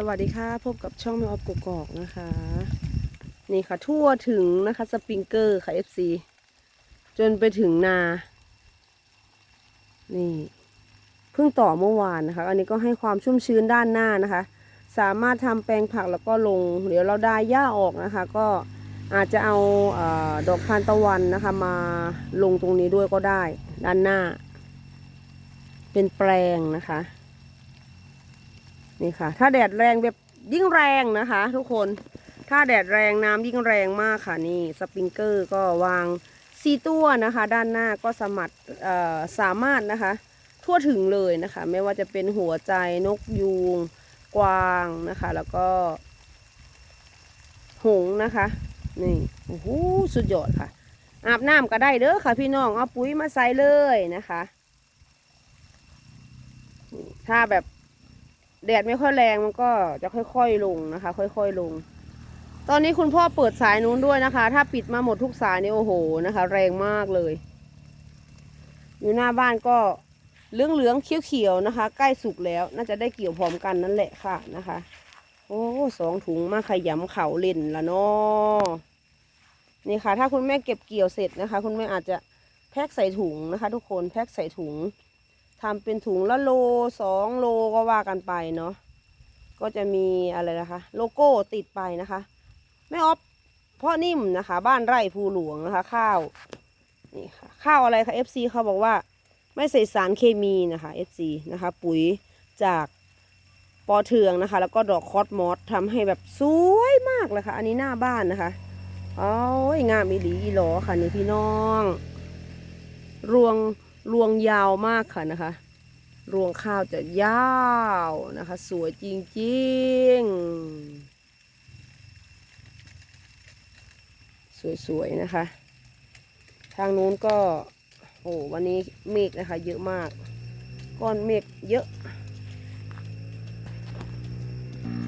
สวัสดีค่ะพบกับช่องแม่ออฟกกอกนะคะ นี่ค่ะทั่วถึงนะคะสปริงเกอร์ค่ะ FC จนไปถึงนา นี่เพิ่งต่อเมื่อวานนะคะ อันนี้ก็ให้ความชุ่มชื้นด้านหน้านะคะ สามารถทำแปลงผักแล้วก็ลง เดี๋ยวเราได้หญ้าออกนะคะ ก็อาจจะเอาเออดอกทานตะวันนะคะ มาลงตรงนี้ด้วยก็ได้ ด้านหน้า เป็นแปลงนะคะ นี่ค่ะ ถ้าแดดแรงแบบยิ่งแรงนะคะ ทุกคนถ้าแดดแรงน้ำยิ่งแรงมากค่ะนี่สปริงเกอร์ก็วางซีตัวนะคะ ด้านหน้าก็สมารถเอ่อสามารถนะคะ ทั่วถึงเลยนะคะ ไม่ว่าจะเป็นหัวใจนกยูง กวางนะคะ แล้วก็ หงนะคะนี่โอ้โหสุดยอดค่ะ อาบน้ำก็ได้เด้อค่ะ พี่น้องเอาปุ๋ยมาใส่เลยนะคะ ถ้าแบบ แดดไม่ค่อยแรงมันก็จะค่อยๆลงนะคะ ค่อยๆลง ตอนนี้คุณพ่อเปิดสายนู้นด้วยนะคะ ถ้าปิดมาหมดทุกสายนี่โอ้โหนะคะ แรงมากเลย อยู่หน้าบ้านก็เหลืองๆเขียวๆนะคะ ใกล้สุกแล้วน่าจะได้เกี่ยวพร้อมกันนั่นแหละค่ะนะคะ โอ้สองถุงมาขยำเข่าเล่นละเนาะนี่ค่ะ ถ้าคุณแม่เก็บเกี่ยวเสร็จนะคะ คุณแม่อาจจะแพ็คใส่ถุงนะคะ ทุกคนแพ็คใส่ถุง ทำเป็นถุงละโลสองโลก็ว่ากันไปเนาะก็จะมีอะไรนะคะ โลโก้ติดไปนะคะแม่ออฟพ่อนิ่มนะคะ บ้านไร่ภูหลวงนะคะ ข้าวนี่ค่ะข้าวอะไรคะ FC เขาบอกว่าไม่ใส่สารเคมีนะคะ FC นะคะ ปุ๋ยจากปอเทืองนะคะ แล้วก็ดอกคอสมอสทำให้แบบสวยมากเลยค่ะ อันนี้หน้าบ้านนะคะโอ้ยงามอีหลีอีหลอค่ะนี่พี่น้อง รวง รวงยาวมากค่ะนะคะ รวงข้าวจะยาวนะคะ สวยจริงๆ สวยๆนะคะ ทางนู้นก็ โอ้วันนี้เมฆนะคะ เยอะมาก ก้อนเมฆเยอะ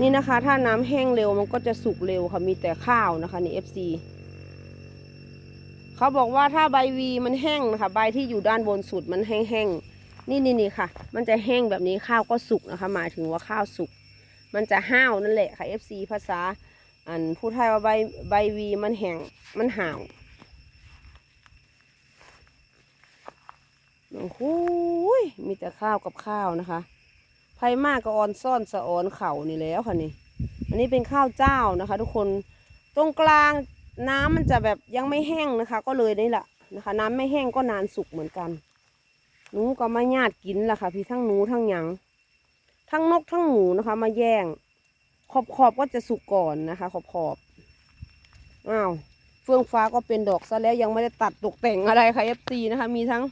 นี่นะคะ ถ้าน้ำแห้งเร็วมันก็จะสุกเร็วค่ะ มีแต่ข้าวนะคะนี่ FC เขาบอกว่าถ้าใบวีมันแห้งนะคะ ใบที่อยู่ด้านบนสุดมันแห้งๆนี่นี่นี่ค่ะ มันจะแห้งแบบนี้ข้าวก็สุกนะคะ หมายถึงว่าข้าวสุก มันจะห้าวนั่นแหละค่ะ FC ภาษาอันผู้ไทยว่าใบใบวีมันแห้งมันห่าวโอ้โหยมีแต่ข้าวกับข้าวนะคะไผ่มากก็ออนซ่อนสะออนเข่านี่แล้วค่ะนี่ อันนี้เป็นข้าวเจ้านะคะ ทุกคนตรงกลาง น้ำมันจะแบบยังไม่แห้งนะคะ ก็เลยนี่แหละนะคะ น้ำไม่แห้งก็นานสุกเหมือนกันหนูก็มาญาติกินล่ะค่ะ พี่ทั้งหนูทั้งหยังทั้งนกทั้งหมูนะคะ มาแย่ง ขอบขอบก็จะสุกก่อนนะคะ ขอบขอบอ้าวเฟื่องฟ้าก็เป็นดอกซะแล้วยังไม่ได้ตัดตกแต่งอะไรค่ะ FC นะคะ มีทั้ง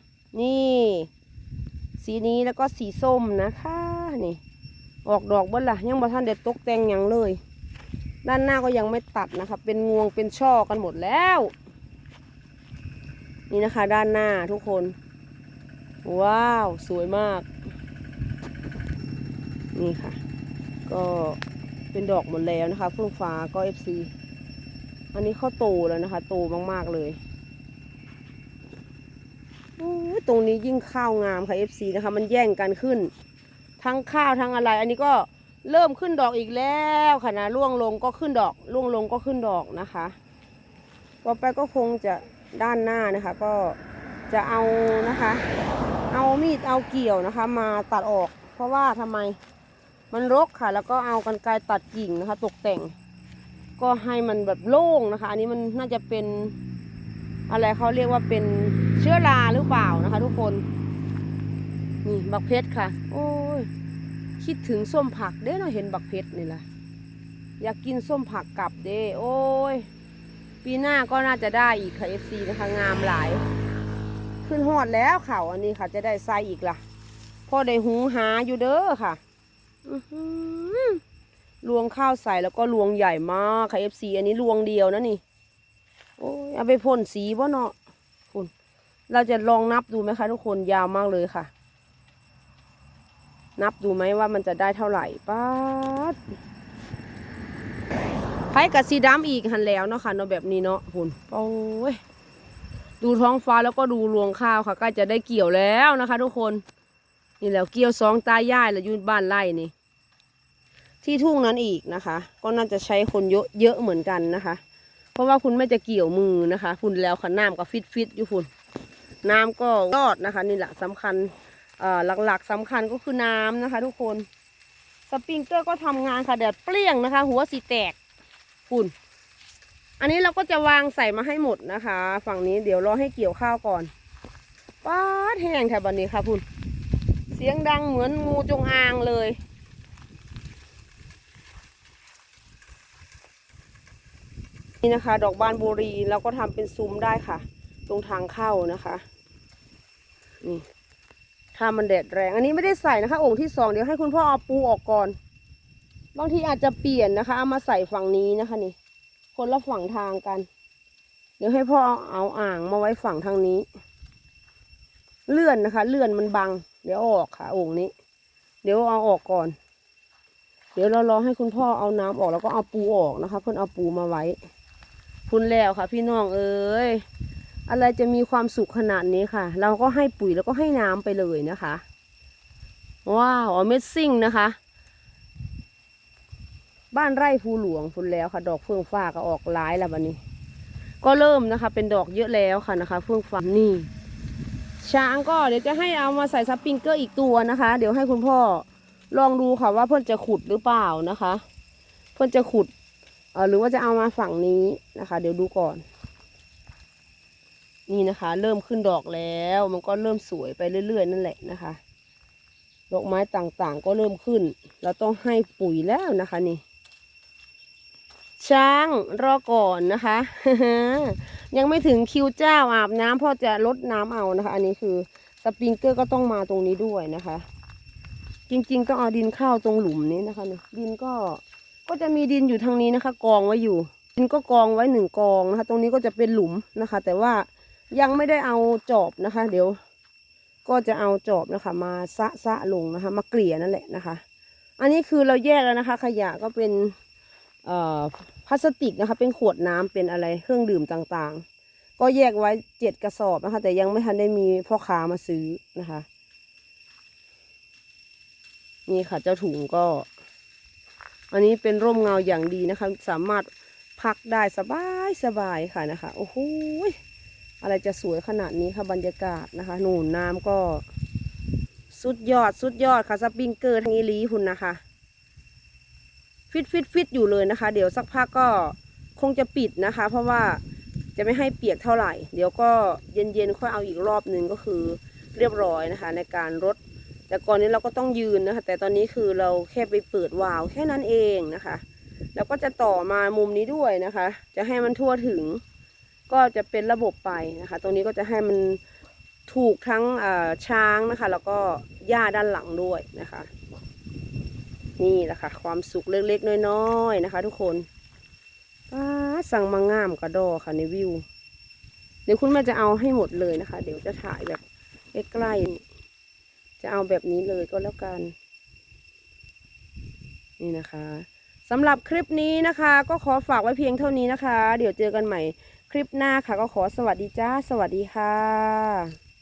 นี่ สีนี้แล้วก็สีส้มนะคะนี่ออกดอกเบิ้ล่ะ ยังบ่ทันเด็ดตกแต่งหยังเลย ด้านหน้าก็ยังไม่ตัดนะคะเป็นงวงเป็นช่อกันหมดแล้ว นี่นะคะ ด้านหน้าทุกคน ว้าว สวยมาก นี่ค่ะ ก็เป็นดอกหมดแล้วนะคะเฟื่องฟ้าก็ FC อันนี้เข้าโตแล้วนะคะ โตมากๆเลยโอ้ยตรงนี้ยิ่งข้าวงามค่ะ FC นะคะ มันแย่งกันขึ้น ทั้งข้าวทั้งอะไร อันนี้ก็ เริ่มขึ้นดอกอีกแล้วค่ะนะร่วงลงก็ขึ้นดอกร่วงลงก็ขึ้นดอกนะคะต่อไปก็คงจะด้านหน้านะคะ ก็จะเอานะคะ เอามีดเอาเกี่ยวนะคะ มาตัดออก เพราะว่าทำไมมันรกค่ะ แล้วก็เอากันไกรตัดกิ่งนะคะ ตกแต่ง ก็ให้มันแบบโล่งนะคะ อันนี้มันน่าจะเป็นอะไรเขาเรียกว่าเป็นเชื้อราหรือเปล่านะคะ ทุกคนนี่บักเพชรค่ะ โอ้ย คิดถึงส้มผักเด้เนาเห็นบักเพชรนี่แหละอยากกินส้มผักกลับเด้โอ้ย ปีหน้าก็น่าจะได้อีกค่ะ FC นะคะงามหลาย ขึ้นหอดแล้วเขาอันนี้ค่ะจะได้ใสอีกล่ะพ่อได้หูหาอยู่เด้อค่ะอื้อหือรวงข้าวใส่แล้วก็รวงใหญ่มากค่ะ FC อันนี้รวงเดียวนะนี่ โอ้ยเอาไปพ่นสีบ่เนาะคุณเราจะลองนับดูไหมคะทุกคนยาวมากเลยค่ะ นับดูไหมว่ามันจะได้เท่าไหร่ป้าดไผ่กับสีดำอีกหันแล้วเนาะค่ะเนาะแบบนี้เนาะคุณโอ้ยดูท้องฟ้าแล้วก็ดูรวงข้าวค่ะใกล้จะได้เกี่ยวแล้วนะคะ ทุกคน นี่แหล้วเกี่ยวสองตายายแล้วยืนบ้านไร่นี่ ที่ทุ่งนั้นอีกนะคะ ก็น่าจะใช้คนเยอะเยอะเหมือนกันนะคะ เพราะว่าคุณแม่จะเกี่ยวมือนะคะ คุณแล้วค่ะน้ำก็ฟิตฟิตอยู่คุณน้ำก็ยอดนะคะ นี่แหละสำคัญ หลักๆสำคัญก็คือน้ำนะคะ ทุกคนสปริงเกอร์ก็ทำงานค่ะแดดเปรี้ยงนะคะ หัวสีแตกคุณอันนี้เราก็จะวางใส่มาให้หมดนะคะ ฝั่งนี้เดี๋ยวรอให้เกี่ยวข้าวก่อนป้าดแห้งค่ะบันนี้ค่ะคุณเสียงดังเหมือนงูจงอางเลย นี่นะคะ ดอกบานบุรีเราก็ทำเป็นซุ้มได้ค่ะ ตรงทางเข้านะคะ นี่ ถ้ามันแดดแรง อันนี้ไม่ได้ใส่นะคะโอ่งที่สองเดี๋ยวให้คุณพ่อเอาปูออกก่อน บางทีอาจจะเปลี่ยนนะคะเอามาใส่ฝั่งนี้นะคะนี่ คนละฝั่งทางกัน เดี๋ยวให้พ่อเอาอ่างมาไว้ฝั่งทางนี้ เลื่อนนะคะ เลื่อนมันบัง เดี๋ยวออกค่ะโอ่งนี้ เดี๋ยวเอาออกก่อน เดี๋ยวเรารอให้คุณพ่อเอาน้ำออกแล้วก็เอาปูออกนะคะ เพื่อนเอาปูมาไว้คุณแล้วค่ะ พี่น้องเอ้ย อะไรจะมีความสุขขนาดนี้ค่ะ เราก็ให้ปุ๋ยแล้วก็ให้น้ำไปเลยนะคะ ว้าว Amazing นะคะ บ้านไร่ภูหลวงคุณแล้วค่ะ ดอกเฟื่องฟ้าก็ออกหลายแล้วบันนี้ ก็เริ่มนะคะ เป็นดอกเยอะแล้วค่ะนะคะ เฟื่องฟ้านี่ ช้างก็เดี๋ยวจะให้เอามาใส่สปริงเกอร์อีกตัวนะคะ เดี๋ยวให้คุณพ่อลองดูค่ะว่าเพื่อนจะขุดหรือเปล่านะคะ เพื่อนจะขุดเออหรือว่าจะเอามาฝั่งนี้นะคะ เดี๋ยวดูก่อน นี่นะคะ เริ่มขึ้นดอกแล้ว มันก็เริ่มสวยไปเรื่อย ๆ นั่นแหละนะคะ ดอกไม้ต่างๆ ก็เริ่มขึ้น เราต้องให้ปุ๋ยแล้วนะคะนี่ ช้างรอก่อนนะคะ ยังไม่ถึงคิวเจ้าอาบน้ำพ่อจะลดน้ำเอานะคะ อันนี้คือสปริงเกอร์ก็ต้องมาตรงนี้ด้วยนะคะ จริงๆต้องเอาดินเข้าตรงหลุมนี้นะคะเนี่ยดินก็ก็จะมีดินอยู่ทางนี้นะคะ กองไว้อยู่ ดินก็กองไว้หนึ่งกองนะคะ ตรงนี้ก็จะเป็นหลุมนะคะ แต่ว่า ยังไม่ได้เอาจอบนะคะ เดี๋ยวก็จะเอาจอบนะคะ มาซะซะลงนะคะ มาเกลี่ยนั่นแหละนะคะ อันนี้คือเราแยกแล้วนะคะ ขยะก็เป็นพลาสติกนะคะ เป็นขวดน้ำเป็นอะไรเครื่องดื่มต่างๆ ก็แยกไว้เจ็ดกระสอบนะคะ แต่ยังไม่ทันได้มีพ่อค้ามาซื้อนะคะ นี่ค่ะเจ้าถุงก็ อันนี้เป็นร่มเงาอย่างดีนะคะ สามารถพักได้สบายสบายค่ะนะคะ โอ้โห อะไรจะสวยขนาดนี้ค่ะบรรยากาศนะคะหนูนน้ำก็สุดยอดสุดยอดค่ะสปริงเกอร์ทางอีลีคุณนะคะ ฟิตฟิตฟิตอยู่เลยนะคะ เดี๋ยวสักพักก็คงจะปิดนะคะ เพราะว่าจะไม่ให้เปียกเท่าไหร่ เดี๋ยวก็เย็นๆค่อยเอาอีกรอบหนึ่งก็คือเรียบร้อยนะคะ ในการรดแต่ก่อนนี้เราก็ต้องยืนนะคะ แต่ตอนนี้คือเราแค่ไปเปิดวาล์วแค่นั้นเองนะคะ แล้วก็จะต่อมามุมนี้ด้วยนะคะ จะให้มันทั่วถึง ก็จะเป็นระบบไปนะคะ ตรงนี้ก็จะให้มันถูกทั้งช้างนะคะ แล้วก็หญ้าด้านหลังด้วยนะคะ นี่แหละค่ะ ความสุขเล็กๆน้อยๆนะคะ ทุกคนป้าสั่งมางามกระดอค่ะในวิว เดี๋ยวคุณแม่จะเอาให้หมดเลยนะคะ เดี๋ยวจะถ่ายแบบใกล้ๆจะเอาแบบนี้เลยก็แล้วกัน นี่นะคะสำหรับคลิปนี้นะคะ ก็ขอฝากไว้เพียงเท่านี้นะคะ เดี๋ยวเจอกันใหม่ คลิปหน้าค่ะก็ขอสวัสดีจ้า สวัสดีค่ะ